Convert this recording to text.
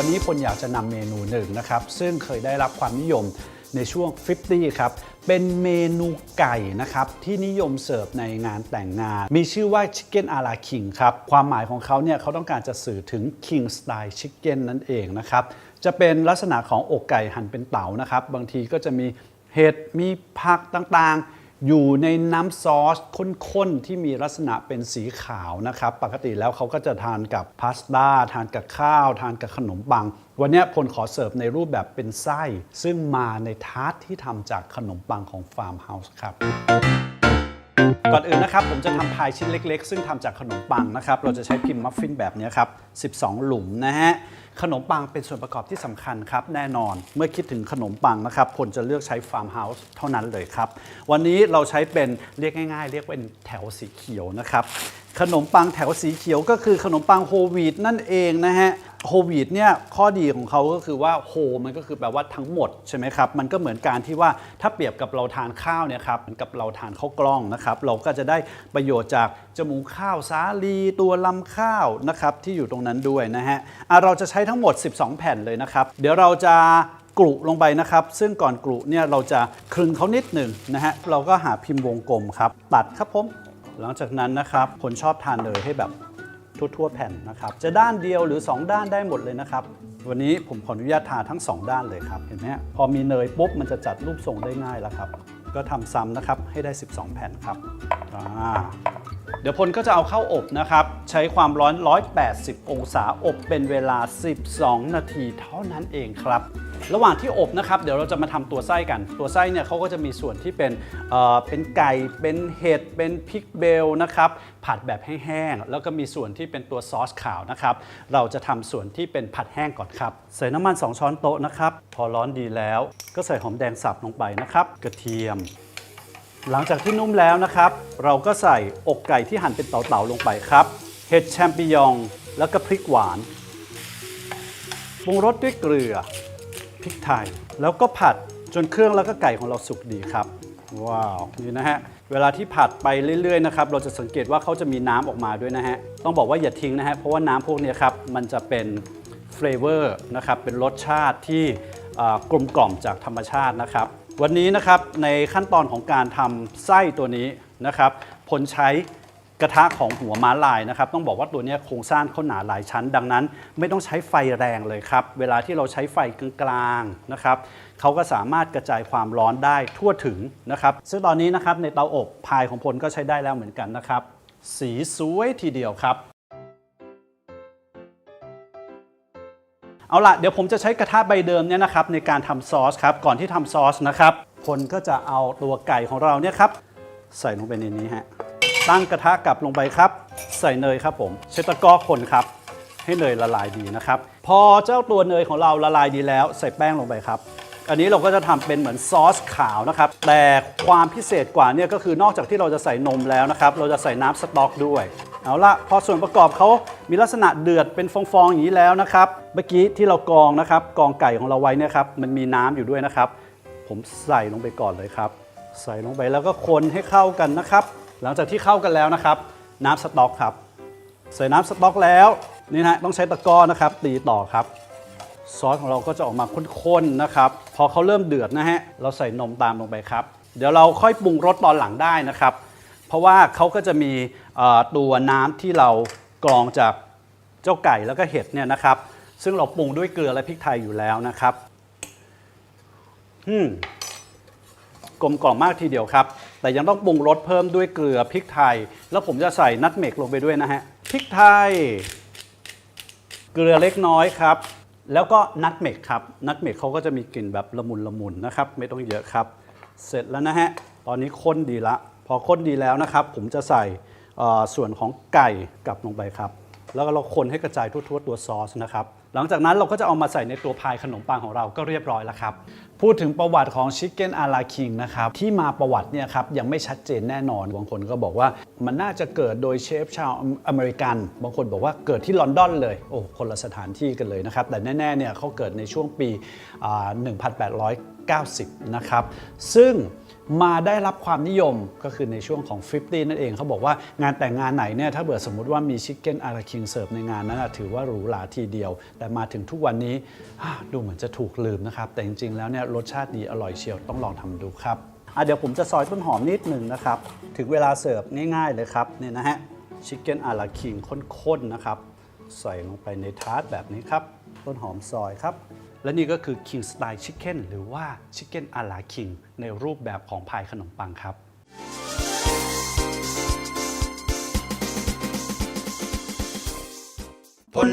วันนี้พลอยากจะนำเมนูหนึ่งนะครับ ซึ่งเคยได้รับความนิยมในช่วง 50 ครับ เป็นเมนูไก่นะครับ ที่นิยมเสิร์ฟในงานแต่งงาน มีชื่อว่า Chicken a la King ครับ ความหมายของเขาเนี่ยเขาต้องการจะสื่อถึง King Style Chicken นั่นเองนะครับ จะเป็นลักษณะของอกไก่หั่นเป็นเต๋านะครับ บางทีก็จะมีเห็ดมีผักต่างๆ อยู่ในน้ำซอสข้นๆ ที่มีลักษณะเป็นสีขาวนะครับ ปกติแล้วเขาก็จะทานกับพาสต้าทานกับข้าว ทานกับขนมปัง วันนี้พลขอเสิร์ฟในรูปแบบเป็นไส้ ซึ่งมาในทาร์ตที่ทำจากขนมปังของฟาร์มเฮาส์ครับ ก่อนอื่นนะครับผมจะทำพายชิ้นเล็กๆ ซึ่งทำจากขนมปังนะครับ เราจะใช้พิมพ์มัฟฟินแบบนี้ครับ 12 หลุมนะฮะ ขนมปังเป็นส่วนประกอบที่สำคัญครับ แน่นอน เมื่อคิดถึงขนมปังนะครับ คนจะเลือกใช้ฟาร์มเฮาส์เท่านั้นเลยครับ วันนี้เราใช้เป็นเรียกง่าย ๆ เรียกเป็นแถวสีเขียวนะครับ ขนมปังแถวสีเขียวก็คือขนมปังโฮลวีตนั่นเองนะฮะโฮลวีตเนี่ยข้อดีของเขาก็คือว่าโฮมันก็คือแปลว่าทั้งหมดใช่ไหมครับ มันก็เหมือนการที่ว่าถ้าเปรียบกับเราทานข้าวเนี่ยครับเหมือนกับเราทานข้าวกล้องนะครับ เราก็จะได้ประโยชน์จากจมูกข้าวสาลีตัวลำข้าวนะครับที่อยู่ตรงนั้นด้วยนะฮะอะเราจะใช้ทั้งหมด 12 แผ่นเลยนะครับ เดี๋ยวเราจะกรุลงไปนะครับ ซึ่งก่อนกรุเนี่ยเราจะคลึงเขานิดหนึ่งนะฮะเราก็หาพิมพ์วงกลมครับ ตัดครับผม หลังจากนั้นนะครับคนชอบทานเลยให้แบบทั่วๆแผ่นนะครับ จะด้านเดียวหรือ 2 ด้านได้หมดเลยนะครับ วันนี้ผมขออนุญาตทาทั้ง 2 ด้านเลยครับ เห็นไหมพอมีเนยปุ๊บมันจะจัดรูปทรงได้ง่ายแล้วครับ ก็ทำซ้ำนะครับให้ได้ 12 แผ่นครับอ่า เดี๋ยวพลก็จะเอาเข้าอบนะครับ ใช้ความร้อน 180 องศาอบเป็นเวลา 12 นาทีเท่านั้นเองครับ ระหว่างที่อบนะครับ เดี๋ยวเราจะมาทำตัวไส้กัน ตัวไส้เนี่ยเขาก็จะมีส่วนที่เป็นเอ่อเป็นไก่ เป็นเห็ด เป็นพริกเบลนะครับ ผัดแบบแห้งๆ แล้วก็มีส่วนที่เป็นตัวซอสขาวนะครับ เราจะทำส่วนที่เป็นผัดแห้งก่อนครับ ใส่น้ำมัน 2 ช้อนโต๊ะนะครับ พอร้อนดีแล้ว ก็ใส่หอมแดงสับลงไปนะครับ กระเทียม หลังจากที่นุ่มแล้วนะครับ เราก็ใส่อกไก่ที่หั่นเป็นเต๋าๆลงไปครับ เห็ดแชมปิญอง แล้วก็พริกหวานปรุงรสด้วยเกลือพริกไทย แล้วก็ผัดจนเครื่องแล้วก็ไก่ของเราสุกดีครับ ว้าวนี่นะฮะเวลาที่ผัดไปเรื่อยๆนะครับเราจะสังเกตว่าเขาจะมีน้ำออกมาด้วยนะฮะต้องบอกว่าอย่าทิ้งนะฮะเพราะว่าน้ำพวกนี้ครับมันจะเป็นเฟลเวอร์นะครับเป็นรสชาติที่กลมกล่อมจากธรรมชาตินะครับ วันนี้นะครับในขั้นตอนของการทำไส้ตัวนี้นะครับผลใช้กระทะของหัวม้าลายนะครับ ต้องบอกว่าตัวนี้โครงสร้างเขาหนาหลายชั้น ดังนั้น ไม่ต้องใช้ไฟแรงเลยครับ เวลาที่เราใช้ไฟกลางๆนะครับเขาก็สามารถกระจายความร้อนได้ทั่วถึงนะครับ ซึ่งตอนนี้นะครับในเตาอบพายของพลก็ใช้ได้แล้วเหมือนกันนะครับ สีสวยทีเดียวครับ เอาละเดี๋ยวผมจะใช้กระทะใบเดิมเนี่ยนะครับในการทำซอสครับก่อนที่ทำซอสนะครับพลก็จะเอาตัวไก่ของเราเนี่ยครับใส่ลงไปในนี้ฮะตั้งกระทะกลับลงไปครับ ใส่เนยครับผมใช้ตะกร้อคนครับ ให้เนยละลายดีนะครับ พอเจ้าตัวเนยของเราละลายดีแล้ว ใส่แป้งลงไปครับ อันนี้เราก็จะทำเป็นเหมือนซอสขาวนะครับ แต่ความพิเศษกว่าเนี่ยก็คือนอกจากที่เราจะใส่นมแล้วนะครับ เราจะใส่น้ำสต๊อกด้วย เอาละพอส่วนประกอบเขา มีลักษณะเดือดเป็นฟองๆอย่างนี้แล้วนะครับเมื่อกี้ที่เรากรองนะครับกรองไก่ของเราไว้เนี่ยครับมันมีน้ำอยู่ด้วยนะครับ ผมใส่ลงไปก่อนเลยครับ ใส่ลงไปแล้วก็คนให้เข้ากันนะครับ หลังจากที่เข้ากันแล้วนะครับ น้ำสต๊อกครับ ใส่น้ำสต๊อกแล้วนี่นะต้องใช้ตะกร้อนะครับ ตีต่อครับซอสของเราก็จะออกมาข้นๆนะครับ พอเขาเริ่มเดือดนะฮะ เราใส่นมตามลงไปครับ เดี๋ยวเราค่อยปรุงรสตอนหลังได้นะครับ เพราะว่าเขาก็จะมีตัวน้ำที่เรา กรองจากเจ้าไก่แล้วก็เห็ดเนี่ยนะครับ ซึ่งเราปรุงด้วยเกลือและพริกไทยอยู่แล้วนะครับอืมกลมกล่อมมากทีเดียวครับ แต่ยังต้องปรุงรสเพิ่มด้วยเกลือพริกไทย แล้วผมจะใส่นัทเมกลงไปด้วยนะฮะพริกไทย เกลือเล็กน้อยครับ แล้วก็นัทเมกครับนัทเมกเขาก็จะมีกลิ่นแบบละมุนละมุนนะครับ ไม่ต้องเยอะครับ เสร็จแล้วนะฮะตอนนี้ข้นดีละ พอข้นดีแล้วนะครับ ผมจะใส่ ส่วนของไก่กลับลงไปครับ แล้วก็เราคนให้กระจายทั่วๆตัวซอสนะครับหลังจากนั้นเราก็จะเอามาใส่ในตัวพายขนมปังของเราก็เรียบร้อยแล้วครับ พูดถึงประวัติของชิคเก้นอาราคิงนะครับที่มาประวัติเนี่ยครับยังไม่ชัดเจนแน่นอน บางคนก็บอกว่ามันน่าจะเกิดโดยเชฟชาวอเมริกัน บางคนบอกว่าเกิดที่ลอนดอนเลย โอ้คนละสถานที่กันเลยนะครับ แต่แน่ๆเนี่ยเขาเกิดในช่วงปี 1890 นะครับซึ่ง มาได้รับความนิยมก็คือในช่วงของ 50 นั่นเองเขาบอกว่างานแต่งงานไหนเนี่ยถ้าเกิดสมมติว่ามีชิคเก้นอาราคิงเสิร์ฟในงานนั้นถือว่าหรูหราทีเดียว แต่มาถึงทุกวันนี้ดูเหมือนจะถูกลืมนะครับ แต่จริงๆแล้วเนี่ยรสชาติดีอร่อยเชียวต้องลองทำดูครับเดี๋ยวผมจะซอยต้นหอมนิดหนึ่งนะครับ ถึงเวลาเสิร์ฟง่ายๆเลยครับเนี่ยนะฮะชิคเก้นอาราคิงข้นๆนะครับใส่ลงไปในทาร์ตแบบนี้ครับ ต้นหอมซอยครับ และนี่ก็คือ King Style Chicken หรือว่า Chicken a la King ในรูปแบบของพายขนมปังครับ ผล